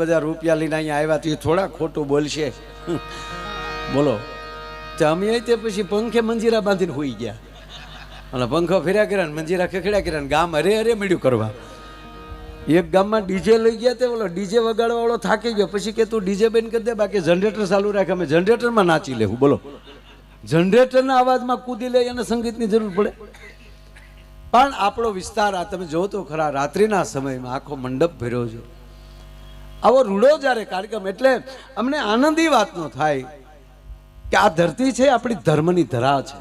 બધા રૂપિયા લઈને અહીંયા આવ્યા તો થોડા ખોટું બોલશે. બોલો, તો અમે તે પછી પંખે મંજીરા બાંધીને હોઈ ગયા. અને પંખો ફેર્યા કર્યા ને મંજીરા ખખડ્યા કર્યા ને ગામ અરે અરે મળ્યું કરવા. એક ગામમાં ડીજે લઈ ગયા તે બોલો ડીજે વગાડવા વાળો થાકી ગયો. પછી કે તું ડીજે બંધ કરી દે, બાકી જનરેટર ચાલુ રાખે, અમે જનરેટરમાં નાચી લેવું. બોલો, જનરેટરના અવાજમાં કૂદી લે એને સંગીતની જરૂર પડે? પણ આપણો વિસ્તાર આ તમે જો તો ખરા, રાત્રિના સમયમાં આખો મંડપ ભર્યો છે. આવો રૂડો જ્યારે કાર્યક્રમ, એટલે અમને આનંદી વાતનો થાય કે આ ધરતી છે, આપણી ધર્મની ધરા છે.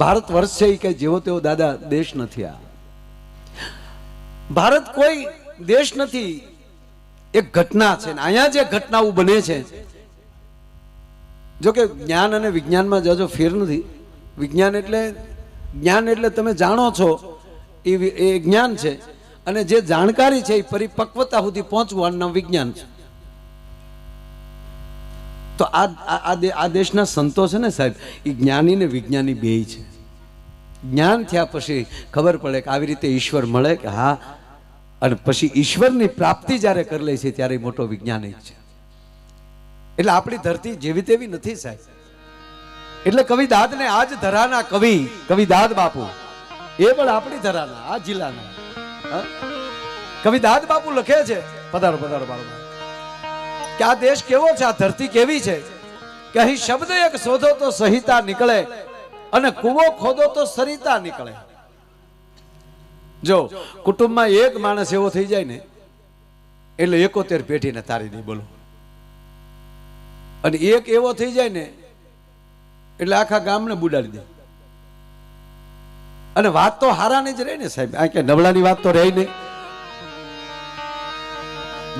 ભારત વર્ષ છે એ કે જેવો તેવો દાદા દેશ નથી આ. ભારત કોઈ દેશ નથી, એક ઘટના છે અહીંયા જે ઘટનાઓ બને છે. જો કે જ્ઞાન અને વિજ્ઞાનમાં જજો ફેર નથી. વિજ્ઞાન એટલે, જ્ઞાન એટલે તમે જાણો છો એ જ્ઞાન છે. અને જે જાણકારી છે એ પરિપક્વતા સુધી પહોંચવું નામ વિજ્ઞાન છે. તો આ આ- આ આ દેશના સંતો છે ને સાહેબ, એ જ્ઞાની ને વિજ્ઞાની બેય છે. જ્ઞાન થયા પછી ખબર પડે કે આવી રીતે ઈશ્વર મળે કે હા, અને પછી ઈશ્વરની પ્રાપ્તિ જ્યારે કરી લે છે ત્યારે મોટો વૈજ્ઞાનિક છે. એટલે આપણી ધરતી જેવી તેવી નથી સાહેબ. એટલે કવિ દાદને આજ ધરાના કવિ કવિ દાદ બાપુ, એ પણ આપણી ધરાના, આ જિલ્લાના? કવિ દાદ બાપુ લખે છે. પધારો પધારો બાળકો કે આ દેશ કેવો છે? આ ધરતી કેવી છે? કે અહીં શબ્દ એક શોધો તો સહિતા નીકળે અને કૂવો ખોદો તો સરિતા નીકળે. જો, કુટુંબમાં એક માણસ એવો થઈ જાય ને, એટલે એકોતેર પેઢીને તારી દે બોલો. અને એક એવો થઈ જાય ને, એટલે આખા ગામને બુડાડી દે. અને વાત તો હારાની જ રહે ને સાહેબ. આ કે નબળાની વાત તો રહી નહીં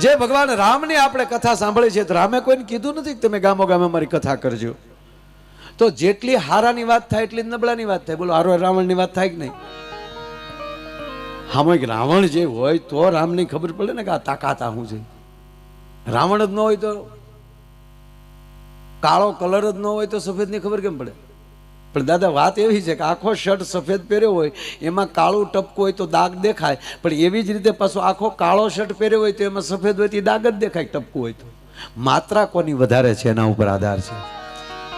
જે ભગવાન રામની આપણે કથા સાંભળી છે, તો રામે કોઈને કીધું નથી કે તમે ગામો ગામે મારી કથા કરજો. તો જેટલી હારાની વાત થાય, એટલી નબળાની વાત થાય. બોલો હારો રાવણની વાત થાય કે નહીં? હામાં એક રાવણ જે હોય, તો રામની ખબર પડે ને કે આ તાકાત આ શું છે? રાવણ જ ન હોય તો, કાળો કલર જ ન હોય તો સફેદની ખબર કેમ પડે? પણ દાદા, વાત એવી છે કે આખો શર્ટ સફેદ પહેર્યો હોય, એમાં કાળું ટપકું હોય તો દાગ દેખાય. પણ એવી જ રીતે પાછો આખો કાળો શર્ટ પહેર્યો હોય તો એમાં સફેદ હોય તો દાગ જ દેખાય ટપકું હોય તો. માત્રા કોની વધારે છે એના ઉપર આધાર છે?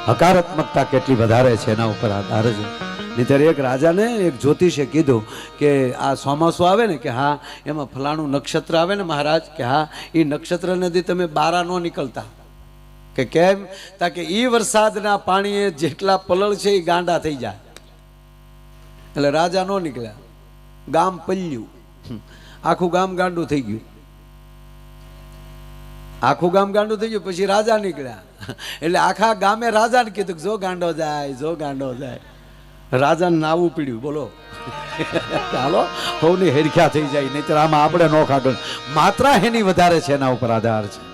હકારાત્મકતા કેટલી વધારે છે એના ઉપર આધાર છે? નહીં એક રાજાને એક જ્યોતિષે કીધું કે આ ચોમાસું આવે ને કે હા, એમાં ફલાણું નક્ષત્ર આવે ને મહારાજ, કે હા એ નક્ષત્ર નદી તમે બારા ન નીકળતા. કે કેમ? તાકે ઈ વરસાદના પાણીએ જેટલા પલળ છે એ ગાંડા થઈ જાય. એટલે રાજા ન નીકળ્યા. ગામ પલ્યું. આખું ગામ ગાંડું થઈ ગયું. આખું ગામ ગાંડું થઈ ગયું, પછી રાજા નીકળ્યા. એટલે આખા ગામે રાજાને કીધું જો ગાંડો જાય, જો ગાંડો જાય. રાજાને નાવું પીડ્યું, બોલો. ચાલો સૌની હેરખ્યા થઈ જાય, નહીતર આમાં આપણે નો કાઢો માત્રા એની વધારે છે, એના ઉપર આધાર છે.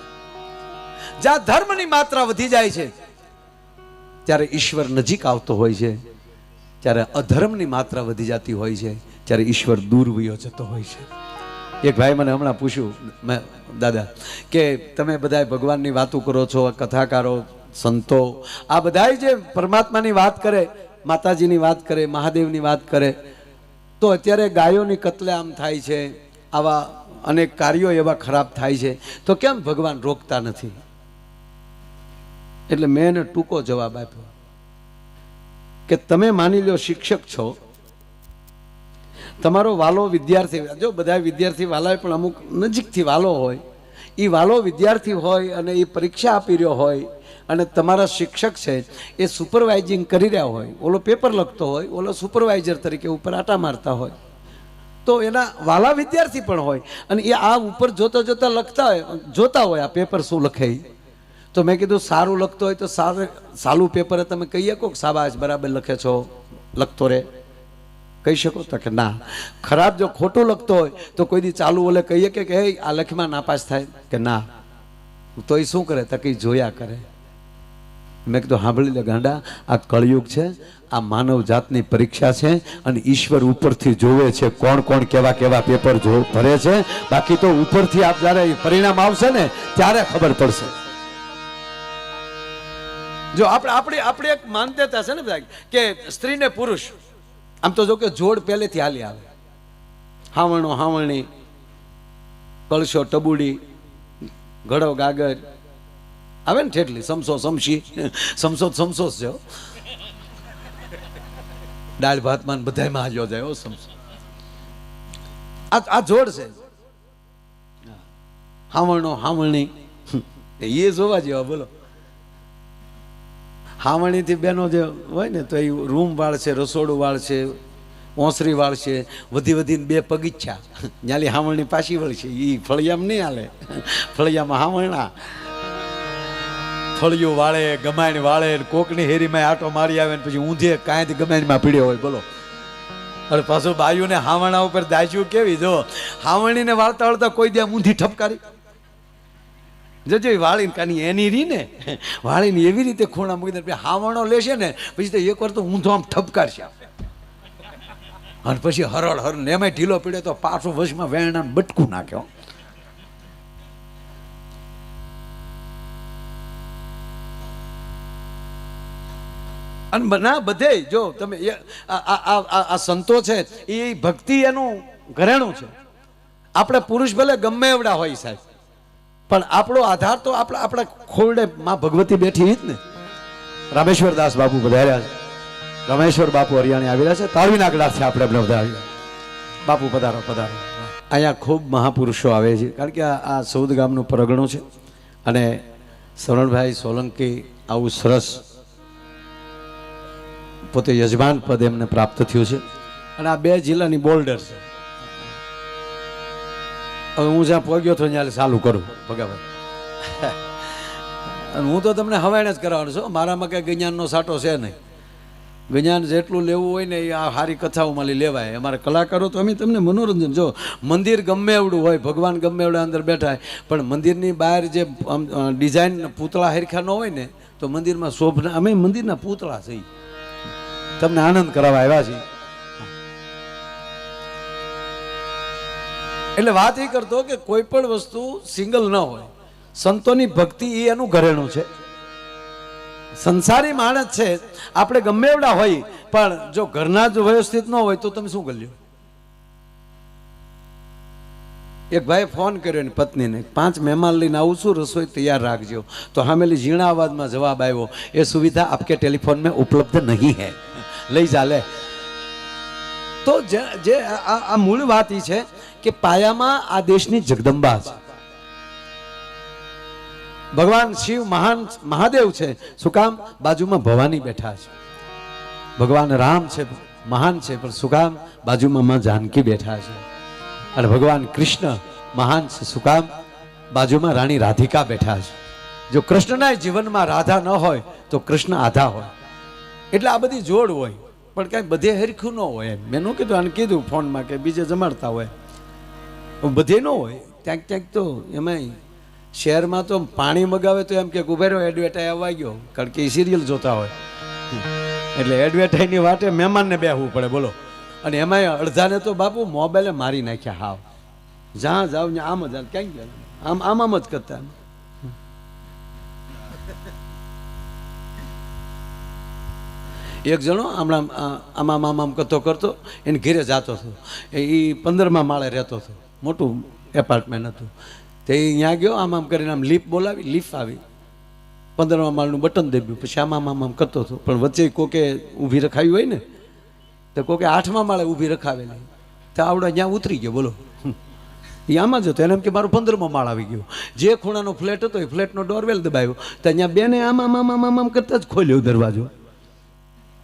જ્યાં ધર્મની માત્રા વધી જાય છે, ત્યારે ઈશ્વર નજીક આવતો હોય છે, ત્યારે અધર્મની માત્રા વધી જતી હોય છે, ત્યારે ઈશ્વર દૂર વયો જતો હોય છે. એક ભાઈ મને હમણાં પૂછ્યું, મેં, દાદા, કે તમે બધા ભગવાનની વાતો કરો છો, કથાકારો, સંતો, આ બધાય જે પરમાત્માની વાત કરે, માતાજીની વાત કરે, મહાદેવની વાત કરે, તો અત્યારે ગાયોની કતલેઆમ થાય છે, આવા અનેક કાર્યો એવા ખરાબ થાય છે, તો કેમ ભગવાન રોકતા નથી? એટલે મેં એને ટૂંકો જવાબ આપ્યો કે તમે માની લો શિક્ષક છો તમારો વાલો વિદ્યાર્થી, જો બધા વિદ્યાર્થી વાલા પણ અમુક નજીકથી વાલો હોય એ વાલો વિદ્યાર્થી હોય અને એ પરીક્ષા આપી રહ્યો હોય અને તમારા શિક્ષક છે, એ સુપરવાઇઝિંગ કરી રહ્યા હોય, ઓલો પેપર લખતો હોય, ઓલો સુપરવાઇઝર તરીકે ઉપર આટા મારતા હોય, તો એના વાલા વિદ્યાર્થી પણ હોય અને એ આ ઉપર જોતા જોતા લખતા હોય, જોતા હોય આ પેપર શું લખે. તો મેં કીધું, સારું લખતો હોય તો સારું, સાલું પેપરે તમે કહી શકો સાબાશ બરાબર લખે છો, લખતો રે કહી શકો? તો કે ના. ખરાબ જો ખોટું લખતો હોય તો કોઈ દી ચાલુ ઓલે કહીએ કે, હે, આ લખમાં નાપાસ થાય. કે ના. તો એ શું કરે? તો કંઈ જોયા કરે. મેં કીધું સાંભળી લે ગાંડા, આ કળયુગ છે, આ માનવ જાતની પરીક્ષા છે અને ઈશ્વર ઉપરથી જોવે છે કોણ કોણ કેવા કેવા પેપર જો ભરે છે. બાકી તો ઉપરથી આપ જ્યારે પરિણામ આવશે ને, ત્યારે ખબર પડશે. જો આપણે આપણે આપણે એક માન્યતા છે ને બધા કે સ્ત્રી ને પુરુષ, આમ તો જો કે જોડ પહેલેથી હાલી આવે. હાવણો હાવણી, કળશો ટબુડી, ઘડો ગાગર, આવે ને ઠેટલી સમસો સમસી સમસો સમસો છે. દાળ ભાતમાં ને બધાયમાં હાજો જાય સમસો. આ આ જોડ છે. હાવણો હાવણી એ જોવા જેવા બોલો. હાવણીથી બેનો જે હોય ને, તો એ રૂમ વાળશે રસોડું વાળશે ઓસરી વાળશે વધી વધીને બે પગીચ્છા જ્યાંલી હાવણી પાછી વળશે એ ફળિયામાં નહીં હાલે. ફળિયામાં હાવણા. ફળિયું વાળે, ગમાણ વાળે, કોકની હેરીમાં આટો મારી આવે ને પછી ઊંધે કાંઈથી ગમાણમાં પીડ્યો હોય, બોલો. અરે પાછું બાયુને હાવણા ઉપર દાજ્યું કેવી? જો, હાવણીને વાળતા વાળતા કોઈ દે ઊંધી ઠપકારી. જજો વાળીને કાની એની રી ને? વાળીને એવી રીતે ખૂણા મૂકી દે હાવણો લેશે ને, પછી તો એકવાર તો ઊંધો આમ ઠપકારશે અને પછી હરળ હર ને એમાં ઢીલો પીડે તો પાછું વશમાં વેણા બટકું નાખ્યો અને ના, બધે જો તમે આ સંતો છે, એ ભક્તિ એનું ઘરેણું છે. આપણે પુરુષ ભલે ગમે એવડા હોય સાહેબ પણ આપણો આધાર તો આપણા આપણા ખોરડે માં ભગવતી બેઠી જ ને. રામેશ્વર દાસ બાપુ પધાર્યા છે. રમેશ્વર બાપુ હરિયાણી આવેલા છે. તાળવી નાગડા છે આપણે બધા આવ્યા બાપુ પધારો પધારો. અહીંયા ખૂબ મહાપુરુષો આવે છે. કારણ કે આ સૌદ ગામનું પરગણું છે. અને સરણભાઈ સોલંકી આવું સરસ પોતે યજમાન પદ એમને પ્રાપ્ત થયું છે. અને આ બે જિલ્લાની બોલ્ડર છે. હવે હું જ્યાં પગ્યો તો ત્યાં ચાલુ કરું, ભગાભાઈ. અને હું તો તમને હવાણે જ કરાવવાનો છું, મારામાં કંઈ જ્ઞાનનો સાટો છે નહીં. જ્ઞાન જેટલું લેવું હોય ને એ આ સારી કથાઓમાં લેવાય. અમારા કલાકારો તો અમે તમને મનોરંજન, જો મંદિર ગમે એવડું હોય, ભગવાન ગમે એવડા અંદર બેઠા હોય, પણ મંદિરની બહાર જે ડિઝાઇન પૂતળા હરખા ન હોય ને, તો મંદિરમાં શોભના, અમે મંદિરના પૂતળા છીએ. તમને આનંદ કરાવવા આવ્યા છીએ. એટલે વાત એ કરતો કે કોઈ પણ વસ્તુ સિંગલ ન હોય. સંતોની ભક્તિ એ એનું ઘરેણું છે. સંસારી માણસ છે, આપણે ગમે એવડા હોય, પણ જો ઘરના જ વ્યવસ્થિત ન હોય તો તમે શું કરી એક ભાઈ ફોન કર્યો એની પત્નીને, પાંચ મહેમાન લઈને આવું છું, રસોઈ તૈયાર રાખજો. તો હામેલી ઝીણા અવાજમાં જવાબ આવ્યો, એ સુવિધા આપકે ટેલિફોન મેં ઉપલબ્ધ નહીં હૈ. લઈ ચાલે તો જે આ મૂળ વાત એ છે કે પાયામાં આ દેશની જગદંબા છે ભગવાન શિવ મહાન મહાદેવ છે. શું કામ? બાજુમાં ભવાની બેઠા છે. ભગવાન રામ છે, મહાન છે, પણ શું બાજુમાં માં જાનકી બેઠા છે. અને ભગવાન કૃષ્ણ મહાન છે, શું બાજુમાં રાણી રાધિકા બેઠા છે. જો કૃષ્ણના જીવનમાં રાધા ન હોય, તો કૃષ્ણ આધા હોય. એટલે આ બધી જોડ હોય. પણ કાંઈ બધે હરખું ન હોય મેં નું કીધું, આને કીધું ફોનમાં કે બીજે જમાડતા હોય. બધે ન હોય. ક્યાંક ક્યાંક તો એમાંય શહેરમાં તો પાણી મગાવે તો એમ કે ઉભેરો એડવર્ટાઈ આવવા ગયો, કારણ કે એ સિરિયલ જોતા હોય. એટલે એડવર્ટાઈની વાટે મહેમાનને બેહવું પડે, બોલો. અને એમાંય અડધાને તો બાપુ મોબાઈલે મારી નાખ્યા હાવ. જ્યાં જાવ ને આમ જ ક્યાંક ગયા? આમ આમ આમ જ કરતા. એક જણો હમણાં આમ આમ કરતો કરતો એને ઘેરે જતો હતો એ પંદરમા માળે રહેતો હતો મોટું એપાર્ટમેન્ટ હતું. તે ત્યાં ગયો, આમ આમ કરીને આમ લીફ બોલાવી લીફ આવી. પંદરમા માળનું બટન દેબ્યું પછી આમ આમ આમ કરતો હતો. પણ વચ્ચે કોકે ઊભી રખાવી હોય ને, તો કોકે આઠમા માળે ઊભી રખાવેલી. તો આવડે ત્યાં ઉતરી ગયો, બોલો. એ આમાં જ હતો. એને એમ કે મારો પંદરમો માળ આવી ગયો. જે ખૂણાનો ફ્લેટ હતો એ ફ્લેટનો ડોરવેલ દબાવ્યો. તો અહીંયા બેને આમ આમ આમ આમ આમ જ ખોલ્યો દરવાજો.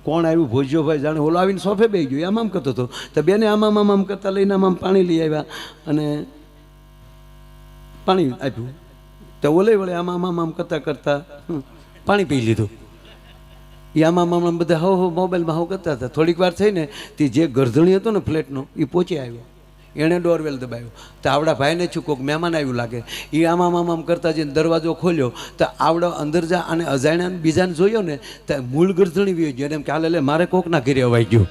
કોણ આવ્યું ભોજ્યો ભાઈ જાણે ઓલો આવીને સોફે બે ગયો આમ આમ કરતો હતો તો બેને આમ આમ આમ કરતા લઈને આમ પાણી લઈ આવ્યા અને પાણી આપ્યું તો ઓલે વળે આમ આમ આમ કરતાં કરતા પાણી પી લીધું એ આમ આમ બધા હો હો મોબાઈલમાં હો કરતા હતા થોડીક વાર થઈને તે જે ગરધણી હતો ને ફ્લેટનો એ પહોંચી આવ્યો એણે ડોરવેલ દબાવ્યો તો આવડા ભાઈને છું કોઈક મહેમાન આવ્યું લાગે. એ આમામ આમ આમ આમ કરતા જઈને દરવાજો ખોલ્યો. તો આવડો અંદર જા અને અજાણ્યાને બીજાને જોયો ને, તો મૂળ ગરધણી વી ગયો. એમ કે, હાલે મારે કોકના ઘેરે અવાઈ ગયું.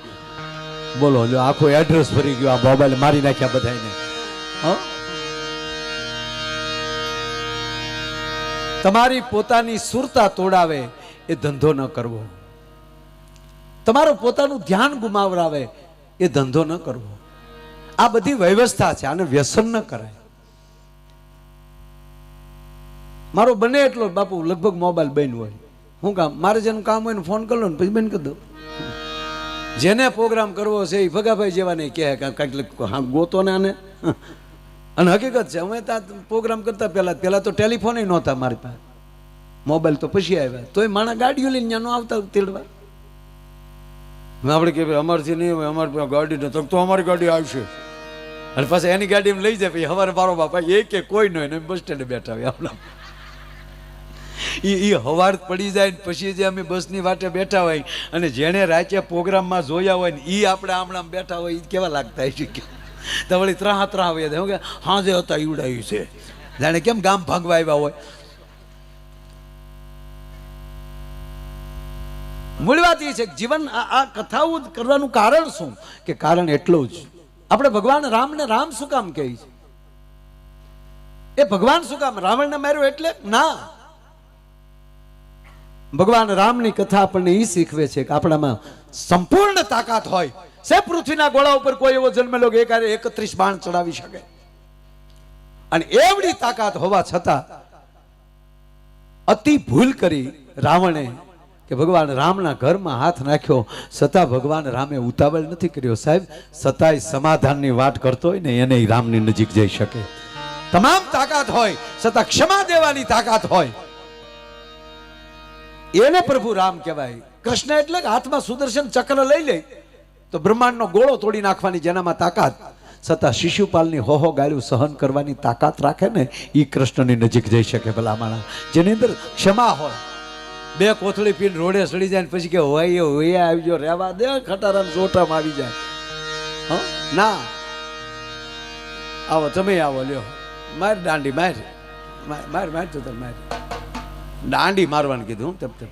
બોલો, લ્યો, આખો એડ્રેસ ભરી ગયો, આ મોબાઈલ મારી નાખ્યા બધાને હ? તમારી પોતાની સુરતા તોડાવે એ ધંધો ન કરવો. તમારું પોતાનું ધ્યાન ગુમાવરાવે એ ધંધો ન કરવો. આ બધી વ્યવસ્થા છે, આને વ્યસન ન કરાય. મારો બને એટલો બાપુ, લગભગ મોબાઈલ બંધ હોય. શું કામ, મારે જેનું કામ હોય ને ફોન કરી ને પછી બંધ કરી દઉં. જેને પ્રોગ્રામ કરવો છે એ ભગાભાઈ જેવા નહીં કહે કાંઈક હા, ગોતો ને આને. અને હકીકત છે, અમે ત્યાં પ્રોગ્રામ કરતા પહેલાં પહેલાં તો ટેલિફોન નહોતા મારી પાસે. મોબાઈલ તો પછી આવ્યા. તોય માણા ગાડીઓ લઈને ત્યાં આવતા તેડવા. આપણે કે અમારથી નહીં હોય, અમારી ગાડી નથી. તો અમારી ગાડી આવશે. અને પાછા એની ગાડીમાં લઈ જાય, પછી હવારે મારો બાપા એ કે કોઈ નહીં હોય, ને બસ સ્ટેન્ડે બેઠા હોય આપણા. એ એ હવાર પડી જાય ને પછી જે અમે બસની વાટે બેઠા હોય, અને જેણે રાતે પ્રોગ્રામમાં જોયા હોય ને એ આપણે આમણામ બેઠા હોય એ કેવા લાગતા હશે કે તો વળી ત્રાહ ત્રાહ હોય હું કે હા જે હતા ઈવડાયું છે. જાણે કેમ ગામ ભાંગવા આવ્યા હોય? મૂળ વાત એ છે કે જીવન આ કથાઓ કરવાનું કારણ શું? કે કારણ એટલું જ. આપણે ભગવાન રામને રામ શું કામ કહે છે? એ ભગવાન શું કામ? રાવણને માર્યો એટલે? ના. ભગવાન રામની કથા આપણને એ શીખવે છે કે આપણામાં સંપૂર્ણ તાકાત હોય. સે પૃથ્વીના ગોળા ઉપર કોઈ એવો જન્મેલો કે એકારે એકત્રીસ બાણ ચડાવી શકે. અને એવડી તાકાત હોવા છતાં અતિ ભૂલ કરી રાવણે કે ભગવાન રામના ઘરમાં હાથ નાખ્યો, છતાં ભગવાન રામે ઉતાવળ નથી કર્યો સાહેબ. છતાંય સમાધાનની વાત કરતો હોય ને, એને રામની નજીક જઈ શકે. તમામ તાકાત હોય, છતાં ક્ષમા દેવાની તાકાત હોય. એને પ્રભુ રામ કહેવાય. કૃષ્ણ એટલે હાથમાં સુદર્શન ચક્ર લઈ લે. તો બ્રહ્માંડનો ગોળો તોડી નાખવાની જેનામાં તાકાત. છતાં શિશુપાલની હોહો ગાળ્યું સહન કરવાની તાકાત રાખે ને એ કૃષ્ણની નજીક જઈ શકે ભલા માણા જેની અંદર ક્ષમા હોય. બે કોથળી પીને રોડે સડી જાય પછી કે હોય એ આવી આવજો રહેવા દે ખટારા ચોટામાં આવી જાય. હ? ના. આવો, તમે આવો, લ્યો. માર દાંડી, માર. માર માર તો તમે માર. દાંડી મારવાનું કીધું તપ તપ.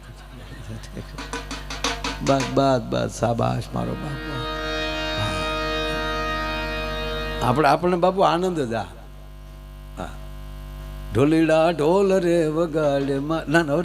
બસ બસ બસ સાબાશ મારો બાપ. આપણે, આપણને બાપુ આનંદ જ આ. હા. ઢોલીડા ઢોલ રે વગાડે ના ના